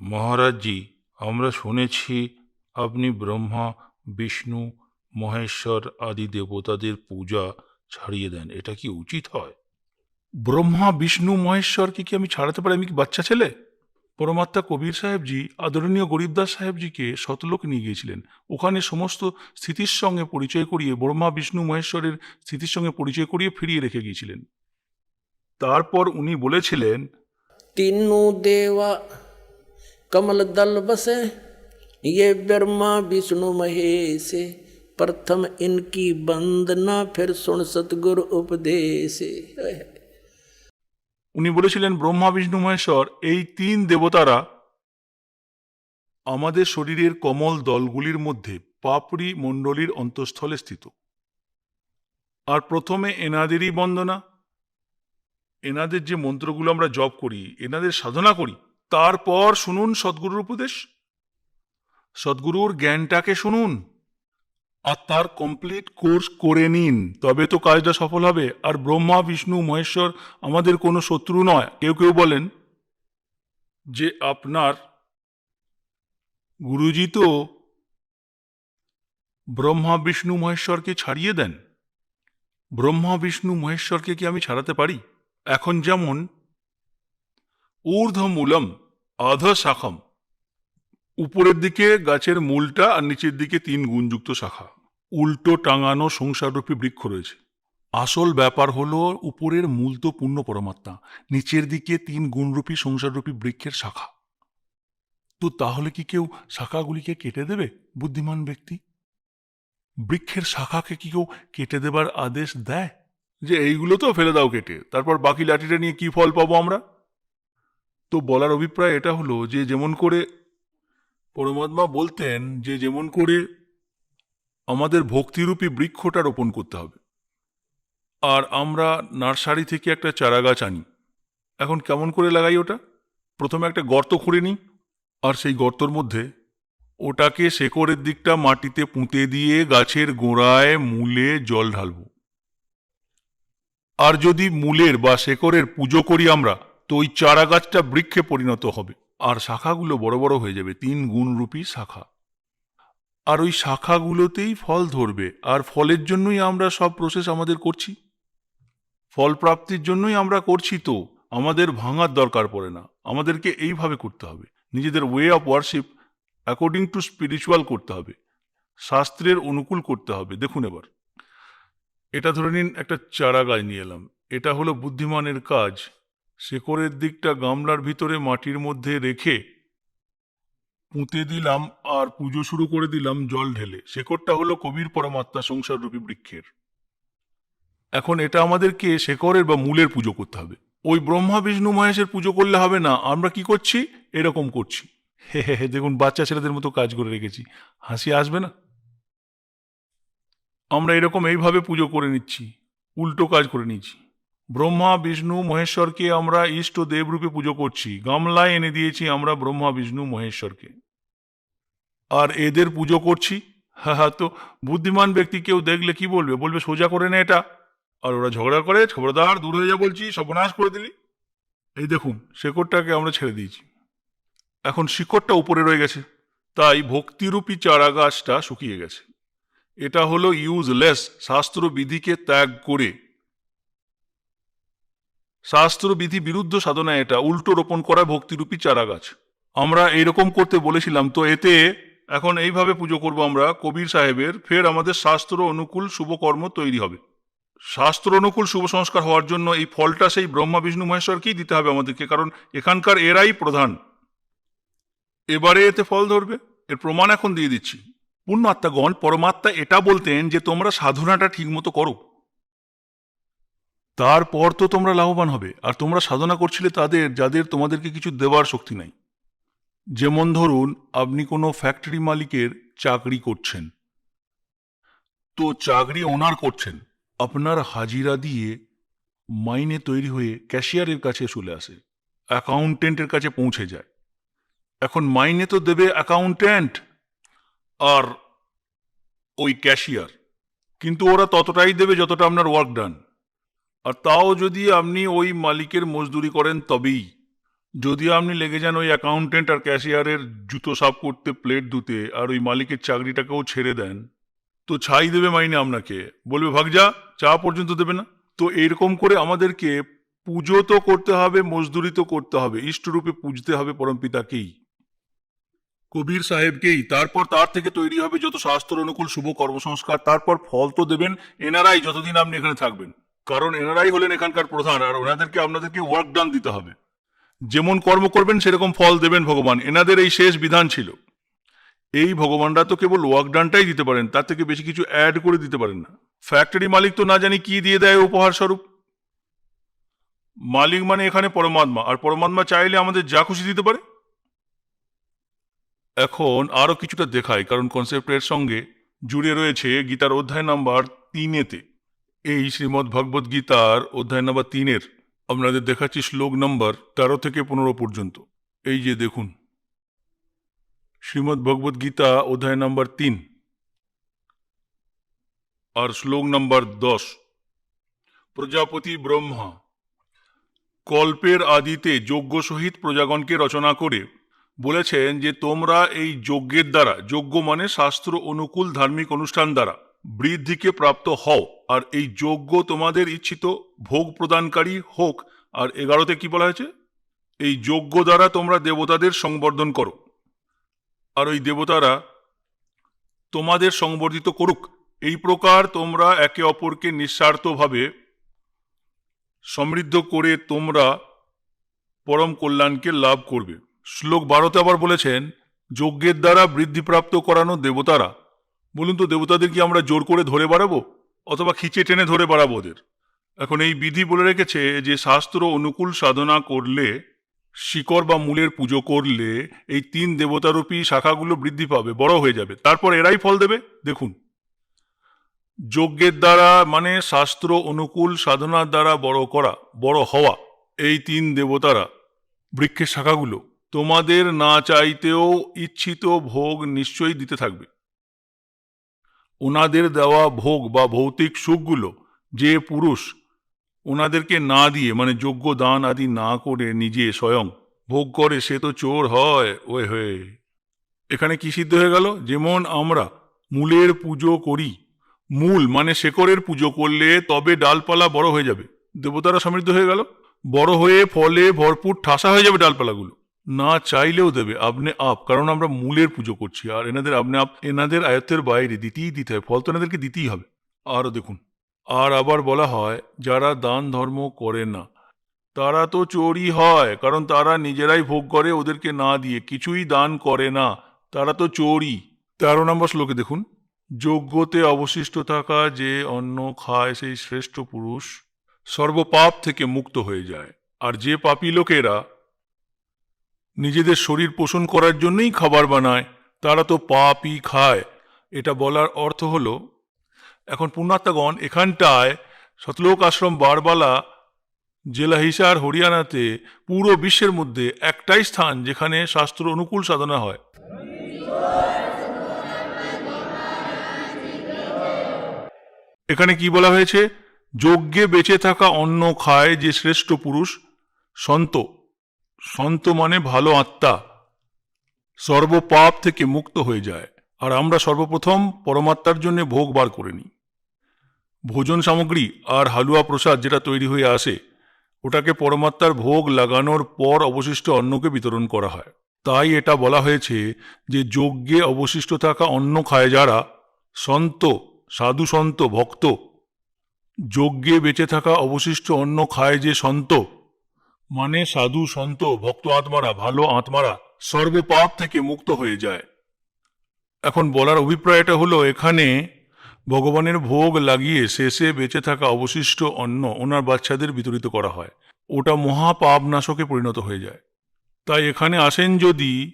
মহারাজজি আমরা শুনেছি আপনি ব্রহ্মা বিষ্ণু মহেশ্বর আদি দেবতাদের পূজা ছাড়িয়ে দেন। এটা কি উচিত হয়? ব্রহ্মা বিষ্ণু মহেশ্বরকে কি আমি ছাড়াতে পারি? আমি কি বাচ্চা ছেলে? পরমাত্মা কবির সাহেবজি আদরণীয় গরিবদাস সাহেবজিকে শতলোক নিয়ে গিয়েছিলেন। ওখানে সমস্ত স্থিতির সঙ্গে পরিচয় করিয়ে ব্রহ্মা বিষ্ণু মহেশ্বরের স্থিতির সঙ্গে পরিচয় করিয়ে ফিরিয়ে রেখে গিয়েছিলেন। তারপর উনি বলেছিলেন তিনু দেওয়া कमल दल बसे ये ब्रह्मा विष्णु महेश प्रथम इनकी वंदना फिर सुन सतगुरु उपदेश উনি বলেছিলেন ব্রহ্মা বিষ্ণু মহেশ্বর এই তিন দেবতারা আমাদের শরীরের কমল দলগুলির মধ্যে পাপড়ি মণ্ডলীর অন্তঃস্থলে স্থিত আর প্রথমে এনাদেরই বন্দনা এনাদের যে মন্ত্রগুলো আমরা জপ করি এনাদের সাধনা করি তারপর শুনুন সদ্গুরুর উপদেশ। সদ্গুরুর জ্ঞানটাকে শুনুন। আর তার কমপ্লিট কোর্স করে নিন। তবে তো কাজটা সফল হবে। আর ব্রহ্মা, বিষ্ণু, মহেশ্বর আমাদের কোনো শত্রু নয়। কেউ কেউ বলেন যে আপনার গুরুজি তো ব্রহ্মা, বিষ্ণু, মহেশ্বরকে ছাড়িয়ে দেন। ব্রহ্মা, বিষ্ণু, মহেশ্বরকে কি আমি ছাড়াতে পারি? এখন যেমন ঊর্ধ্বমূলম অধ শাখম উপরের দিকে গাছের মূলটা আর নিচের দিকে তিন গুণযুক্ত শাখা। উল্টো টাঙানো সংসাররূপী বৃক্ষ রয়েছে। আসল ব্যাপার হলো, উপরের মূল তো পূর্ণ পরমাত্মা, নিচের দিকে তিন গুণরূপী সংসাররূপী বৃক্ষের শাখা। তো তাহলে কি কেউ শাখাগুলিকে কেটে দেবে, বুদ্ধিমান ব্যক্তি? বৃক্ষের শাখাকে কি কেউ কেটে দেবার আদেশ দেয়? যে এইগুলো তো ফেলে দাও কেটে, তারপর বাকি লাঠিটা নিয়ে কি ফল পাবো আমরা? তো বলার অভিপ্রায় এটা হলো যে যেমন করে পরমাত্মা বলতেন যে যেমন করে আমাদের ভক্তিরূপী বৃক্ষটা রোপণ করতে হবে। আর আমরা নার্সারি থেকে একটা চারা গাছ আনি। এখন কেমন করে লাগাই ওটা? প্রথমে একটা গর্ত খুঁড়ে নিই, আর সেই গর্তর মধ্যে ওটাকে শেকড়ের দিকটা মাটিতে পুঁতে দিয়ে গাছের গোড়ায় মূলে জল ঢালব। আর যদি মূলের বা শেকড়ের পুজো করি আমরা তো ওই চারা গাছটা বৃক্ষে পরিণত হবে। আর শাখাগুলো বড় বড় হয়ে যাবে, তিন গুণরূপী শাখা। আর ওই শাখাগুলোতেই ফল ধরবে, আর ফলের জন্যই আমরা সব প্রসেস আমাদের করছি। ফল প্রাপ্তির জন্যই আমরা করছি তো, আমাদের ভাঙার দরকার পড়ে না, আমাদেরকে এইভাবে করতে হবে। নিজেদের way of worship according to spiritual করতে হবে, শাস্ত্রের অনুকূল করতে হবে। দেখুন এবার, এটা ধরে নিন একটা চারা গাছ নিয়ে এলাম, এটা হলো বুদ্ধিমানের কাজ। শেকড়ের দিকটা গামলার ভিতরে মাটির মধ্যে রেখে পুঁতে দিলাম আর পুজো শুরু করে দিলাম জল ঢেলে। শেকড়টা হলো কবির পরমাত্মা সংসাররূপী বৃক্ষের। এখন এটা আমাদেরকে শেকড়ের বা মূলের পুজো করতে হবে। ওই ব্রহ্মা, বিষ্ণু, মহেশের পুজো করলে হবে না, আমরা কি করছি? এরকম করছি। হে হে হে, দেখুন, বাচ্চা ছেলেদের মতো কাজ করে রেখেছি। হাসি আসবে না? আমরা এরকম এইভাবে পুজো করে নিচ্ছি, উল্টো কাজ করে নিচ্ছি ব্রহ্মা, বিষ্ণু, মহেশ্বরকে আমরা ইষ্ট দেবরূপে পুজো করছি। গামলায় এনে দিয়েছি আমরা ব্রহ্মা, বিষ্ণু, মহেশ্বরকে। আর এদের পুজো করছি। হ্যাঁ হ্যাঁ তো বুদ্ধিমান ব্যক্তি কেউ দেখলে কি বলবে? বলবে, সোজা করে নে এটা। আর ওরা ঝগড়া করে, খবরদার, দূর হয়ে যা বলছি, সর্বনাশ করে দিলি। এই দেখুন, শেকড়টাকে আমরা ছেড়ে দিয়েছি। এখন শিকড়টা উপরে রয়ে গেছে, তাই ভক্তিরূপী চারা গাছটা শুকিয়ে গেছে। এটা হলো ইউজলেস শাস্ত্রবিধিকে ত্যাগ করে শাস্ত্রবিধি বিরুদ্ধ সাধনা এটা, উল্টো রোপণ করা ভক্তিরূপী চারা গাছ আমরা এইরকম করতে বলেছিলাম, তো এতে এখন এইভাবে পুজো করব আমরা, কবির সাহেবের, ফের আমাদের শাস্ত্র অনুকূল শুভকর্ম তৈরি হবে। শাস্ত্র অনুকূল শুভ সংস্কার হওয়ার জন্য এই ফলটা সেই ব্রহ্মা, বিষ্ণু, মহেশ্বরকেই দিতে হবে আমাদেরকে, কারণ এখানকার এরাই প্রধান। এবারে এতে ফল ধরবে, এর প্রমাণ এখন দিয়ে দিচ্ছি। পূর্ণ আত্মাগণ পরমাত্মা এটা বলতেন যে তোমরা সাধনাটা ঠিকমতো করো। তারপর তো তোমরা লাভবান হবে। আর তোমরা সাধনা করছিলে তাদের, যাদের তোমাদেরকে কিছু দেওয়ার শক্তি নাই। যেমন ধরুন, আপনি কোনো ফ্যাক্টরি মালিকের চাকরি করছেন। তো চাকরি ওনার করছেন। আপনার হাজিরা দিয়ে মাইনে তৈরি হয়ে ক্যাশিয়ারের কাছে চলে আসে। অ্যাকাউন্টেন্টের কাছে পৌঁছে যায়। এখন মাইনে তো দেবে অ্যাকাউন্ট্যান্ট আর ওই ক্যাশিয়ার কিন্তু ওরা ততটাই দেবে যতটা আপনার ওয়ার্ক ডান আর তাও যদি আপনি ওই মালিকের মজদুরি করেন তবেই। যদি আপনি লেগে যান ওই অ্যাকাউন্টেন্ট আর ক্যাশিয়ারের জুতো সাফ করতে প্লেট ধুতে আর ওই মালিকের চাকরিটাকেও ছেড়ে দেন, তো ছাই দেবে মাইনে আপনাকে। বলবে ভাগ যা চা পর্যন্ত দেবে না? তো এরকম করে আমাদেরকে পুজো তো করতে হবে, মজদুরি তো করতে হবে, ইষ্টরূপে পুজতে হবে পরমপিতাকেই কবির সাহেবকেই। তারপর তার থেকে তৈরি হবে যত শাস্ত্র, অনুকূল, শুভ কর্মসংস্কার, তারপর ফল তো দেবেন, এনারাই যতদিন আপনি এখানে থাকবেন। কারণ এনারাই হলেন এখানকার প্রধান, আর ওনাদেরকে আপনাদেরকে ওয়ার্ক ডান দিতে হবে। যেমন কর্ম করবেন, সেরকম ফল দেবেন ভগবান। এনাদের এই শেষ বিধান ছিল। এই ভগবানরা তো কেবল ওয়ার্ক ডানটাই দিতে পারেন, তার থেকে বেশি কিছু অ্যাড করে দিতে পারেন না। ফ্যাক্টরি মালিক তো না জানি কি দিয়ে দেয় উপহার স্বরূপ। মালিক মানে এখানে পরমাত্মা, আর পরমাত্মা চাইলে আমাদের যা খুশি দিতে পারে। এখন আরও কিছুটা দেখায় কারণ কনসেপ্টের সঙ্গে জুড়ে রয়েছে গীতার অধ্যায় নাম্বার তিনেতে। এই শ্রীমদ্ ভগবদ গীতার অধ্যায় নাম্বার তিনের আপনাদের দেখাচ্ছি শ্লোক নম্বর তেরো থেকে পনেরো পর্যন্ত। এই যে দেখুন। শ্রীমদ্ ভগবদ গীতা অধ্যায় নাম্বার তিন আর শ্লোক নম্বর দশ। প্রজাপতি ব্রহ্মা, কল্পের আদিতে যজ্ঞ সহিত প্রজাগণকে রচনা করে বলেছেন যে তোমরা এই যজ্ঞের দ্বারা, যজ্ঞ মানে শাস্ত্র অনুকূল ধার্মিক অনুষ্ঠান দ্বারা বৃদ্ধিকে প্রাপ্ত হও, আর এই যজ্ঞ তোমাদের ইচ্ছিত, ভোগ প্রদানকারী হোক। আর এগারোতে কি বলা হয়েছে? এই যজ্ঞ দ্বারা তোমরা দেবতাদের সংবর্ধন করো। আর ওই দেবতারা তোমাদের সংবর্ধিত করুক। এই প্রকার তোমরা একে অপরকে নিঃস্বার্থভাবে সমৃদ্ধ করে তোমরা পরম কল্যাণকে লাভ করবে। শ্লোক বারোতে আবার বলেছেন, যজ্ঞের দ্বারা বৃদ্ধিপ্রাপ্ত করানো দেবতারা বলুন তো, দেবতাদের কি আমরা জোর করে ধরে বাড়াবো? অথবা খিচে টেনে ধরে বাড়াবো ওদের? এখন এই বিধি বলে রেখেছে যে শাস্ত্র অনুকূল সাধনা করলে, শিকড় বা মূলের পুজো করলে এই তিন দেবতারূপী শাখাগুলো বৃদ্ধি পাবে, বড় হয়ে যাবে। তারপর এরাই ফল দেবে? দেখুন। যজ্ঞের দ্বারা মানে শাস্ত্র অনুকূল সাধনার দ্বারা বড় করা, বড় হওয়া এই তিন দেবতারা বৃক্ষের শাখাগুলো তোমাদের না চাইতেও ইচ্ছিত ভোগ নিশ্চয়ই দিতে থাকবে। ওনাদের দেওয়া ভোগ বা ভৌতিক সুখগুলো যে পুরুষ ওনাদেরকে না দিয়ে মানে যোগ্য দান আদি না করে নিজে স্বয়ং ভোগ করে, সে তো চোর হয় ওয়ে হয়ে। এখানে কি সিদ্ধ হয়ে গেল? যেমন আমরা মূলের পুজো করি, মূল মানে শেকড়ের পুজো করলে তবে ডালপালা বড় হয়ে যাবে। দেবতারা সমৃদ্ধ হয়ে গেল। বড় হয়ে ফলে ভরপুর ঠাসা হয়ে যাবে ডালপালাগুলো। না চাইলেও দেবে। আপনি আপ। কারণ আমরা মূলের পুজো করছি, আর এনাদের আপনি আপ, এনাদের আয়ত্তের বাইরে দিতেই দিতে হয়। ফল তো এনাদেরকে দিতেই হবে। আরও দেখুন। আর আবার বলা হয়, যারা দান ধর্ম করে না, তারা তো চোরই হয়। কারণ তারা নিজেরাই ভোগ করে, ওদেরকে না দিয়ে। কিছুই দান করে না, তারা তো চোরই। তেরো নম্বর শ্লোকে দেখুন। যোগ্যতে অবশিষ্ট থাকা যে অন্ন খায় সেই শ্রেষ্ঠ পুরুষ সর্বপাপ থেকে মুক্ত হয়ে যায়। আর যে পাপী লোকেরা নিজেদের শরীর পোষণ করার জন্যই খাবার বানায়। তারা তো পাপই খায়। এটা বলার অর্থ হলো, এখন পুণ্যাত্মাগণ এখানটায় সতলোক আশ্রম বারবালা, জেলা হিসার হরিয়ানাতে পুরো বিশ্বের মধ্যে একটাই স্থান যেখানে শাস্ত্র অনুকূল সাধনা হয়। এখানে কি বলা হয়েছে? যজ্ঞে বেঁচে থাকা অন্ন খায় যে শ্রেষ্ঠ পুরুষ, সন্ত। সন্ত মানে ভালো আত্মা। সর্বপাপ থেকে মুক্ত হয়ে যায়। আর আমরা সর্বপ্রথম পরমাত্মার জন্য ভোগ বার করে নিই। ভোজন সামগ্রী আর হালুয়া প্রসাদ যেটা তৈরি হয়ে আসে, ওটাকে পরমাত্মার ভোগ লাগানোর পর অবশিষ্ট অন্নকে বিতরণ করা হয়। তাই এটা বলা হয়েছে যে যজ্ঞে অবশিষ্ট থাকা অন্ন খায় যারা সন্ত, সাধু সন্ত, ভক্ত। যজ্ঞে বেঁচে থাকা অবশিষ্ট অন্ন খায় যে সন্ত মানে সাধু সন্ত, ভক্ত আত্মারা, ভালো আত্মারা সর্বপাপ থেকে মুক্ত হয়ে যায়। এখন বলার অভিপ্রায়টা হলো, এখানে ভগবানের ভোগ লাগিয়ে শেষে বেঁচে থাকা অবশিষ্ট অন্ন ওনার বাচ্চাদের বিতরিত করা হয়। ওটা মহাপাপ নাশকে পরিণত হয়ে যায়। তাই এখানে আসেন যদি,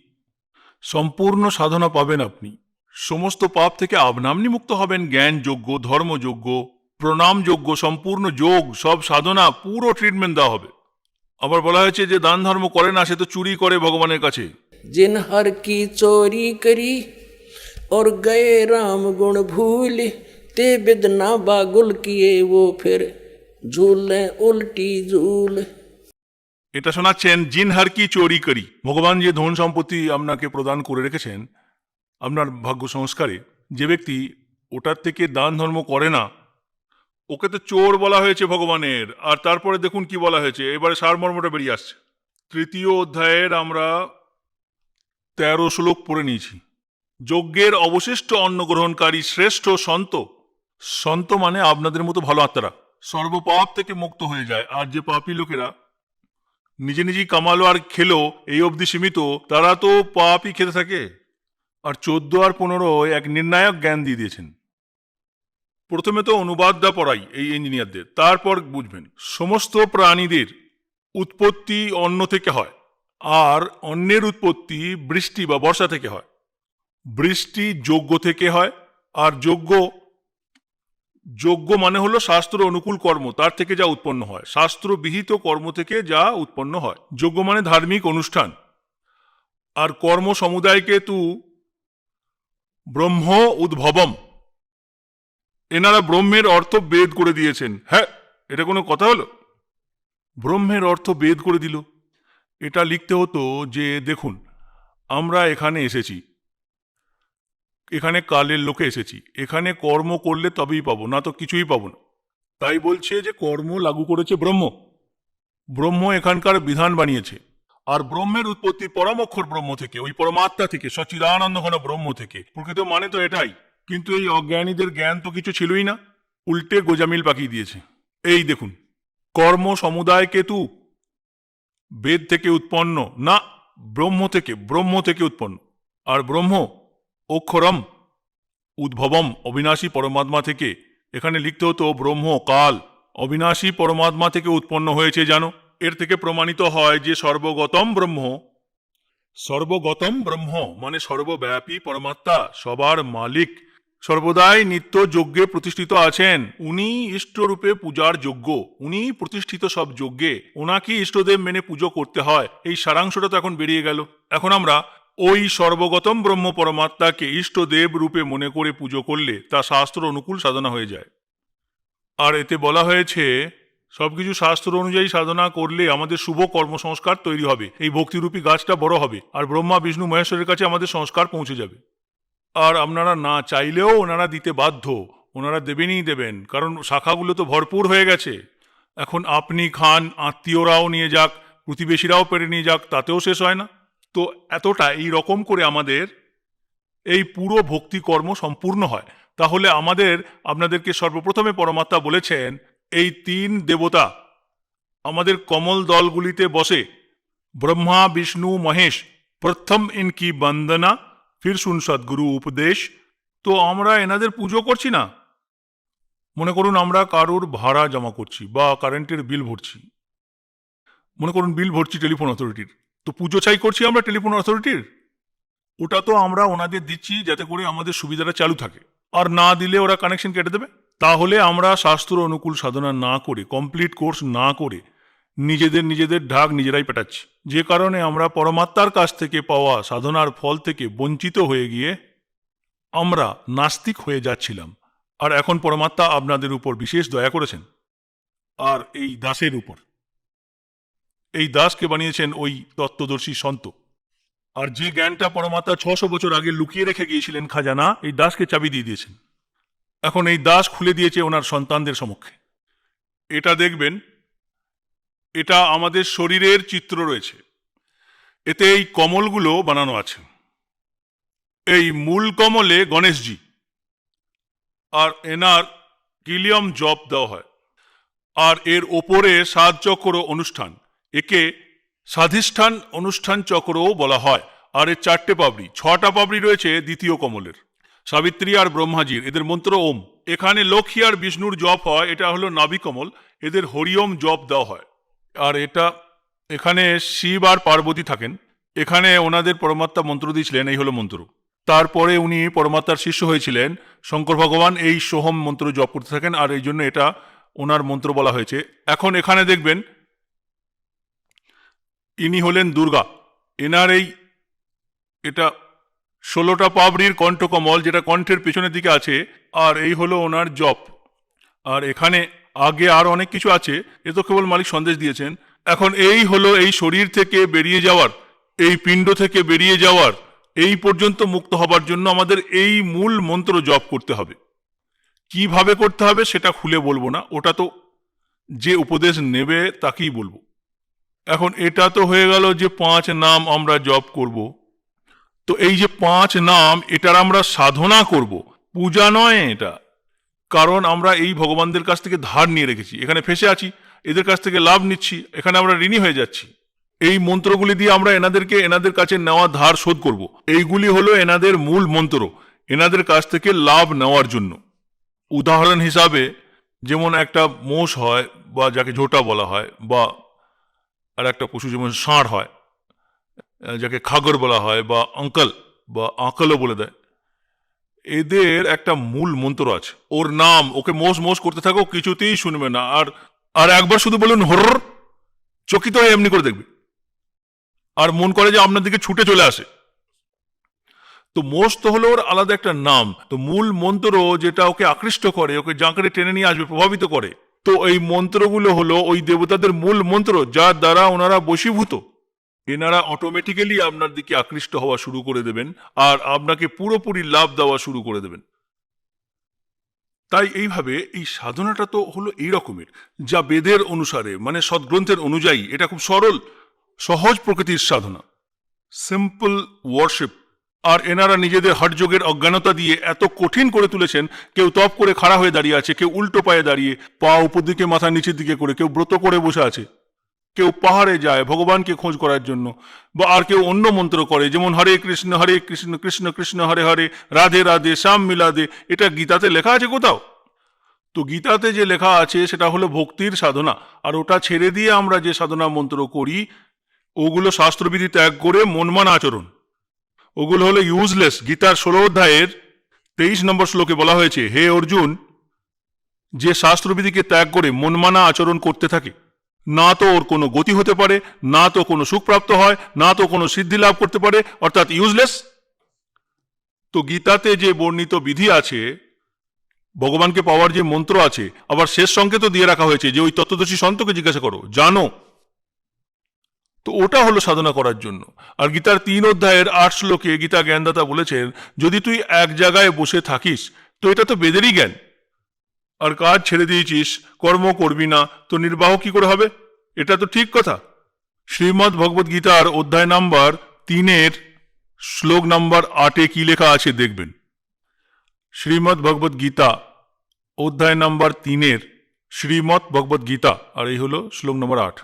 সম্পূর্ণ সাধনা পাবেন আপনি। সমস্ত পাপ থেকে আপনি মুক্ত হবেন জ্ঞান যোগ্য ধর্মযোগ্য প্রণাম যোগ্য সম্পূর্ণ যোগ, সব সাধনা, পুরো ট্রিটমেন্ট দেওয়া হবে। আবার বলা হয়েছে যে দান ধর্ম করে না সে তো চুরি করে ভগবানের কাছে जिन हर की चोरी करी और गए राम गुण भूल ते बिदना बागुल किए वो फिर झूले उल्टी झूल এটা শোনাচ্ছেন জিন হার কি চোরি করি ভগবান যে ধন সম্পত্তি আপনাকে প্রদান করে রেখেছেন আপনার ভাগ্য সংস্কারে যে ব্যক্তি ওটার থেকে দান ধর্ম করে না ওকে তো চোর বলা হয়েছে ভগবানের। আর তারপরে দেখুন কি বলা হয়েছে। এবারে সারমর্মটা বেরিয়ে আসছে। তৃতীয় অধ্যায়ের আমরা তেরো শ্লোক পড়ে নিয়েছি। যজ্ঞের অবশিষ্ট অন্ন গ্রহণকারী শ্রেষ্ঠ সন্ত। সন্ত মানে আপনাদের মতো ভালো আত্মারা। সর্বপাপ থেকে মুক্ত হয়ে যায়। আর যে পাপী লোকেরা নিজে নিজেই কামালো আর খেলো, এই অবধি সীমিত, তারা তো পাপই খেতে থাকে। আর চোদ্দ আর পনেরো এক নির্ণায়ক জ্ঞান দিয়ে দিয়েছেন। প্রথমে তো অনুবাদটা পড়াই এই ইঞ্জিনিয়ারদের, তারপর বুঝবেন। সমস্ত প্রাণীদের উৎপত্তি অন্ন থেকে হয়, আর অন্যের উৎপত্তি বৃষ্টি বা বর্ষা থেকে হয়। বৃষ্টি যোগ্য থেকে হয়, আর যোগ্য যোগ্য মানে হলো শাস্ত্র অনুকূল কর্ম, তার থেকে যা উৎপন্ন হয়। শাস্ত্র বিহিত কর্ম থেকে যা উৎপন্ন হয়। যোগ্য মানে ধার্মিক অনুষ্ঠান। আর কর্ম সমুদায়কে তু ব্রহ্ম উদ্ভবম। এনারা ব্রহ্মের অর্থ বেদ করে দিয়েছেন। হ্যাঁ এটা কোনো কথা হলো? ব্রহ্মের অর্থ বেদ করে দিল। এটা লিখতে হতো যে, দেখুন, আমরা এখানে এসেছি। এখানে কালের লোকে এসেছি। এখানে কর্ম করলে তবেই পাবো, না তো কিছুই পাবো না। তাই বলছে যে, কর্ম লাগু করেছে ব্রহ্ম। ব্রহ্ম এখানকার বিধান বানিয়েছে। আর ব্রহ্মের উৎপত্তি পরমক্ষর ব্রহ্ম থেকে, ওই পরমাত্মা থেকে, সচিদানন্দ ঘন ব্রহ্ম থেকে। প্রকৃত মানে তো এটাই। কিন্তু এই অজ্ঞানীদের জ্ঞান তো কিছু ছিলই না। উল্টে গোজামিল পাকিয়ে দিয়েছে। এই দেখুন, কর্ম সমুদায় কেতু। বেদ থেকে উৎপন্ন, না, ব্রহ্ম থেকে ব্রহ্ম থেকে উৎপন্ন। আর ব্রহ্ম, অক্ষরম, উদ্ভবম, অবিনাশী পরমাত্মা থেকে। এখানে লিখতে হতো, ব্রহ্ম, কাল, অবিনাশী পরমাত্মা থেকে উৎপন্ন হয়েছে জানো। এর থেকে প্রমাণিত হয় যে সর্বগতম ব্রহ্ম সর্বগতম ব্রহ্ম মানে সর্বব্যাপী পরমাত্মা, সবার মালিক। সর্বদাই নিত্য যজ্ঞে প্রতিষ্ঠিত আছেন। উনি ইষ্টরূপে পূজার যোগ্য। উনি প্রতিষ্ঠিত সব যজ্ঞে। ওনাকে ইষ্টদেব মেনে পুজো করতে হয়। এই সারাংশটা তো এখন বেরিয়ে গেল। এখন আমরা ওই সর্বগতম ব্রহ্ম পরমাত্মাকে ইষ্টদেব রূপে মনে করে পুজো করলে তা শাস্ত্র অনুকূল সাধনা হয়ে যায়। আর এতে বলা হয়েছে, সবকিছু শাস্ত্র অনুযায়ী সাধনা করলে আমাদের শুভ কর্মসংস্কার তৈরি হবে। এই ভক্তিরূপী গাছটা বড় হবে। আর ব্রহ্মা, বিষ্ণু, মহেশ্বরের কাছে আমাদের সংস্কার পৌঁছে যাবে। আর আপনারা না চাইলেও ওনারা দিতে বাধ্য। ওনারা দেবেনই দেবেন, কারণ শাখাগুলো তো ভরপুর হয়ে গেছে। এখন আপনি খান, আত্মীয়রাও নিয়ে যাক, প্রতিবেশীরাও পেরে নিয়ে যাক, তাতেও শেষ হয় না। তো এতটা এই রকম করে আমাদের এই পুরো ভক্তি কর্ম সম্পূর্ণ হয়। তাহলে আমাদের, আপনাদেরকে সর্বপ্রথমে পরমাত্মা বলেছেন, এই তিন দেবতা আমাদের কমল দলগুলিতে বসে, ব্রহ্মা, বিষ্ণু, মহেশ, প্রথম ইনকি বন্দনা ফির শুন সদ্গুরু উপদেশ, তো আমরা এনাদের পুজো করছি না? মনে করুন আমরা কারোর ভাড়া জমা করছি বা কারেন্টের বিল ভরছি। মনে করুন বিল ভরছি টেলিফোন অথরিটির। তো পুজো চাই করছি আমরা টেলিফোন অথরিটির? ওটা তো আমরা ওনাদের দিচ্ছি যাতে করে আমাদের সুবিধাটা চালু থাকে। আর না দিলে ওরা কানেকশন কেটে দেবে। তাহলে আমরা শাস্ত্র অনুকূল সাধনা না করে, কমপ্লিট কোর্স না করে নিজেদের নিজেদের ঢাক নিজেরাই পেটাচ্ছি। যে কারণে আমরা পরমাত্মার কাছ থেকে পাওয়া সাধনার ফল থেকে বঞ্চিত হয়ে গিয়ে আমরা নাস্তিক হয়ে যাচ্ছিলাম। আর এখন পরমাত্মা আপনাদের উপর বিশেষ দয়া করেছেন। আর এই দাসের উপর। এই দাসকে বানিয়েছেন ওই তত্ত্বদর্শী সন্ত। আর যে জ্ঞানটা পরমাত্মা ছশো বছর আগে লুকিয়ে রেখে গিয়েছিলেন খাজানা, এই দাসকে চাবি দিয়ে দিয়েছেন। এখন এই দাস খুলে দিয়েছে ওনার সন্তানদের সমক্ষে। এটা দেখবেন এটা আমাদের শরীরের চিত্র রয়েছে। এতে এই কমলগুলো বানানো আছে। এই মূল কমলে গণেশজি আর এনার কিলিয়ম জপ দেওয়া হয়। আর এর ওপরে সাত চক্র অনুষ্ঠান। একে স্বাধিষ্ঠান অনুষ্ঠান চক্রও বলা হয়। আর এর চারটে পাবড়ি, ছটা পাবড়ি রয়েছে দ্বিতীয় কমলের। সাবিত্রী আর ব্রহ্মাজির, এদের মন্ত্র ওম। এখানে লক্ষ্মী আর বিষ্ণুর জপ হয়, এটা হলো নাভি কমল এদের হরিওম জপ দেওয়া হয়। আর এটা এখানে শিব আর পার্বতী থাকেন। এখানে ওনাদের পরমাত্মা মন্ত্র দিয়েছিলেন, এই হলো মন্ত্র। তারপরে উনি পরমাত্মার শিষ্য হয়েছিলেন। শঙ্কর ভগবান এই সোহম মন্ত্র জপ করতে থাকেন আর এই জন্য এটা ওনার মন্ত্র বলা হয়েছে। এখন এখানে দেখবেন, ইনি হলেন দুর্গা। এনার এই এটা ষোলোটা পাবড়ির কণ্ঠকমল যেটা কণ্ঠের পেছনের দিকে আছে, আর এই হলো ওনার জপ। আর এখানে আগে আর অনেক কিছু আছে, এ তো কেবল মালিক সন্দেশ দিয়েছেন। এখন এই হলো এই শরীর থেকে বেরিয়ে যাওয়ার, এই পিণ্ড থেকে বেরিয়ে যাওয়ার, এই পর্যন্ত মুক্ত হবার জন্য আমাদের এই মূল মন্ত্র জপ করতে হবে। কীভাবে করতে হবে সেটা খুলে বলব না, ওটা তো যে উপদেশ নেবে তাকেই বলব। এখন এটা তো হয়ে গেল যে পাঁচ নাম আমরা জপ করব। তো এই যে পাঁচ নাম, এটার আমরা সাধনা করব। পূজা নয় এটা। কারণ আমরা এই ভগবানদের কাছ থেকে ধার নিয়ে রেখেছি। এখানে ফেসে আছি, এদের কাছ থেকে লাভ নিচ্ছি, এখানে আমরা ঋণী হয়ে যাচ্ছি। এই মন্ত্রগুলি দিয়ে আমরা এনাদেরকে, এনাদের কাছে নেওয়া ধার শোধ করব। এইগুলি হলো এনাদের মূল মন্ত্র, এনাদের কাছ থেকে লাভ নেওয়ার জন্য। উদাহরণ হিসাবে যেমন একটা মোষ হয়, বা যাকে ঝোটা বলা হয়, বা আর একটা পশু যেমন ষাঁড় হয়, যাকে খাগর বলা হয়, বা অঙ্কল বা আঁকলও বলে দেয়। এদের একটা মূল মন্ত্র আছে। ওর নাম, ওকে মোষ মোষ করতে থাকো, কিছুতেই শুনবে না। আর আর একবার শুধু বলুন হর চকিত হয়ে এমনি করে দেখবে। আর মন করে যে আপনার দিকে ছুটে চলে আসে। তো মোষ তো হলো ওর আলাদা একটা নাম। তো মূল মন্ত্র যেটা ওকে আকৃষ্ট করে, ওকে জাঁকড়ে টেনে নিয়ে আসবে, প্রভাবিত করে। তো এই মন্ত্রগুলো হলো ওই দেবতাদের মূল মন্ত্র, যার দ্বারা ওনারা বশীভূত। এনারা অটোমেটিক্যালি আপনার দিকে আকৃষ্ট হওয়া শুরু করে দেবেন আর আপনাকে পুরোপুরি লাভ দেওয়া শুরু করে দেবেন। তাই এইভাবে এই সাধনাটা তো হলো এই রকমের যা বেদের অনুসারে মানে সদ্গ্রন্থের অনুযায়ী, এটা খুব সরল, সহজ প্রকৃতির সাধনা। সিম্পল ওয়ার্শিপ আর এনারা নিজেদের হটযোগের অজ্ঞানতা দিয়ে এত কঠিন করে তুলেছেন, কেউ তপ করে খাড়া হয়ে দাঁড়িয়ে আছে, কেউ উল্টো পায়ে দাঁড়িয়ে পা উপর দিকে, মাথা নিচের দিকে করে, কেউ ব্রত করে বসে আছে। কেউ পাহাড়ে যায় ভগবানকে খোঁজ করার জন্য, বা আর কেউ অন্য মন্ত্র করে, যেমন হরে কৃষ্ণ হরে কৃষ্ণ কৃষ্ণ কৃষ্ণ, হরে হরে, রাধে রাধে, শ্যাম মিলাদে, এটা গীতাতে লেখা আছে কোথাও? তো গীতাতে যে লেখা আছে সেটা হলো ভক্তির সাধনা, আর ওটা ছেড়ে দিয়ে আমরা যে সাধনা মন্ত্র করি, ওগুলো শাস্ত্রবিধি ত্যাগ করে মনমান আচরণ। ওগুলো হলো ইউজলেস গীতার ষোলো অধ্যায়ের তেইশ নম্বর শ্লোকে বলা হয়েছে, হে অর্জুন, যে শাস্ত্রবিধিকে ত্যাগ করে মনমানা আচরণ করতে থাকে না তো ওর কোনো গতি হতে পারে, না তো কোনো সুখপ্রাপ্ত হয়, না তো কোনো সিদ্ধি লাভ করতে পারে, অর্থাৎ ইউজলেস তো গীতাতে যে বর্ণিত বিধি আছে, ভগবানকে পাওয়ার যে মন্ত্র আছে, আবার শেষ সংকেতও দিয়ে রাখা হয়েছে যে ওই তত্ত্বদর্শী সন্তকে জিজ্ঞাসা করো, জানো? তো ওটা হলো সাধনা করার জন্য। আর গীতার তিন অধ্যায়ের আট শ্লোকে গীতা জ্ঞানদাতা বলেছেন, যদি তুই এক জায়গায় বসে থাকিস, তো এটা তো বেদেরই জ্ঞান। আর কাজ ছেড়ে দিয়েছিস, কর্ম করবি না তো নির্বাহ কি করে হবে? এটা তো ঠিক কথা। শ্রীমদ্ ভগবদ গীতার অধ্যায় নাম্বার তিনের শ্লোক নাম্বার আটে কি লেখা আছে দেখবেন। শ্রীমদ্ ভগবদ গীতা, অধ্যায় নাম্বার তিনের শ্রীমদ্ ভগবদ গীতা, আর এই হলো শ্লোক নম্বর আট।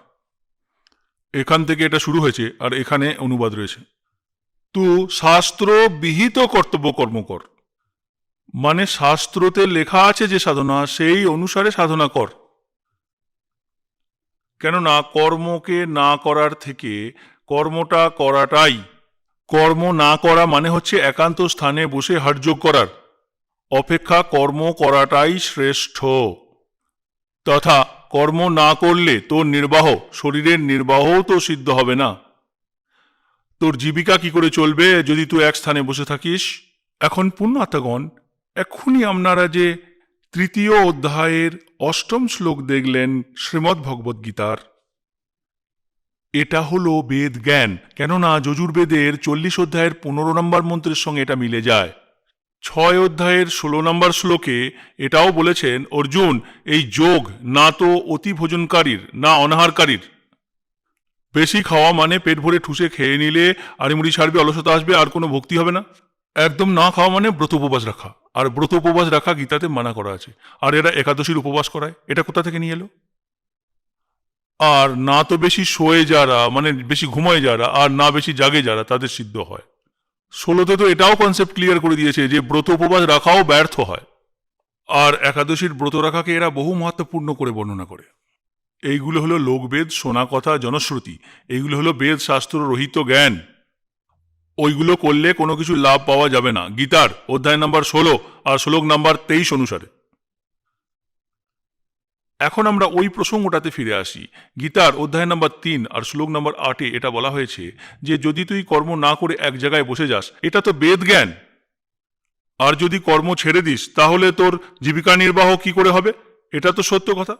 এখান থেকে এটা শুরু হয়েছে, আর এখানে অনুবাদ রয়েছে। তু শাস্ত্র বিহিত কর্তব্য কর্ম কর। মানে শাস্ত্রতে লেখা আছে যে সাধনা, সেই অনুসারে সাধনা কর। কেননা কর্মকে না করার থেকে কর্মটা করাটাই। কর্ম না করা মানে হচ্ছে একান্ত স্থানে বসে হাটযোগ করার। অপেক্ষা কর্ম করাটাই শ্রেষ্ঠ। তথা কর্ম না করলে তোর নির্বাহ, শরীরের নির্বাহও তো সিদ্ধ হবে না। তোর জীবিকা কি করে চলবে যদি তুই এক স্থানে বসে থাকিস? এখন পুণ্যাত্মাগণ এক্ষুনি আপনারা যে তৃতীয় অধ্যায়ের অষ্টম শ্লোক দেখলেন শ্রীমদ্ ভগবদ গীতার। এটা হলো বেদ জ্ঞান। কেননা যজুর্বেদের চল্লিশ অধ্যায়ের পনেরো নম্বর মন্ত্রের সঙ্গে এটা মিলে যায়। ছয় অধ্যায়ের ষোলো নম্বর শ্লোকে এটাও বলেছেন, অর্জুন, এই যোগ না তো অতি ভোজনকারীর, না অনাহারকারীর। বেশি খাওয়া মানে পেট ভরে ঠুসে খেয়ে নিলে আড়িমুড়ি ছাড়বে, অলসতা আসবে, আর কোনো ভক্তি হবে না। একদম না খাওয়া মানে ব্রত উপবাস রাখা। আর ব্রত উপবাস রাখা গীতাতে মানা করা আছে। আর এরা একাদশীর উপবাস করায়। এটা কোথা থেকে নিয়ে এলো? আর না তো বেশি শোয়ে যারা মানে বেশি ঘুমায় যারা, আর না বেশি জাগে যারা, তাদের সিদ্ধ হয়। ষোলোতে তো এটাও কনসেপ্ট ক্লিয়ার করে দিয়েছে যে ব্রত উপবাস রাখাও ব্যর্থ হয়। আর একাদশীর ব্রত রাখাকে এরা বহু মাহাত্মপূর্ণ করে বর্ণনা করে। এইগুলো হলো লোকবেদ, সোনা কথা, জনশ্রুতি। এইগুলো হলো বেদ, শাস্ত্র, রহিত জ্ঞান। ওইগুলো করলে কোনো কিছু লাভ পাওয়া যাবে না। গীতার অধ্যায় নাম্বার ষোলো আর শ্লোক নাম্বার তেইশ অনুসারে। এখন আমরা ওই প্রসঙ্গটাতে ফিরে আসি। গীতার অধ্যায় নাম্বার তিন আর শ্লোক নাম্বার আটে এটা বলা হয়েছে যে, যদি তুই কর্ম না করে এক জায়গায় বসে যাস, এটা তো বেদ জ্ঞান আর যদি কর্ম ছেড়ে দিস, তাহলে তোর জীবিকা নির্বাহ কি করে হবে? এটা তো সত্য কথা।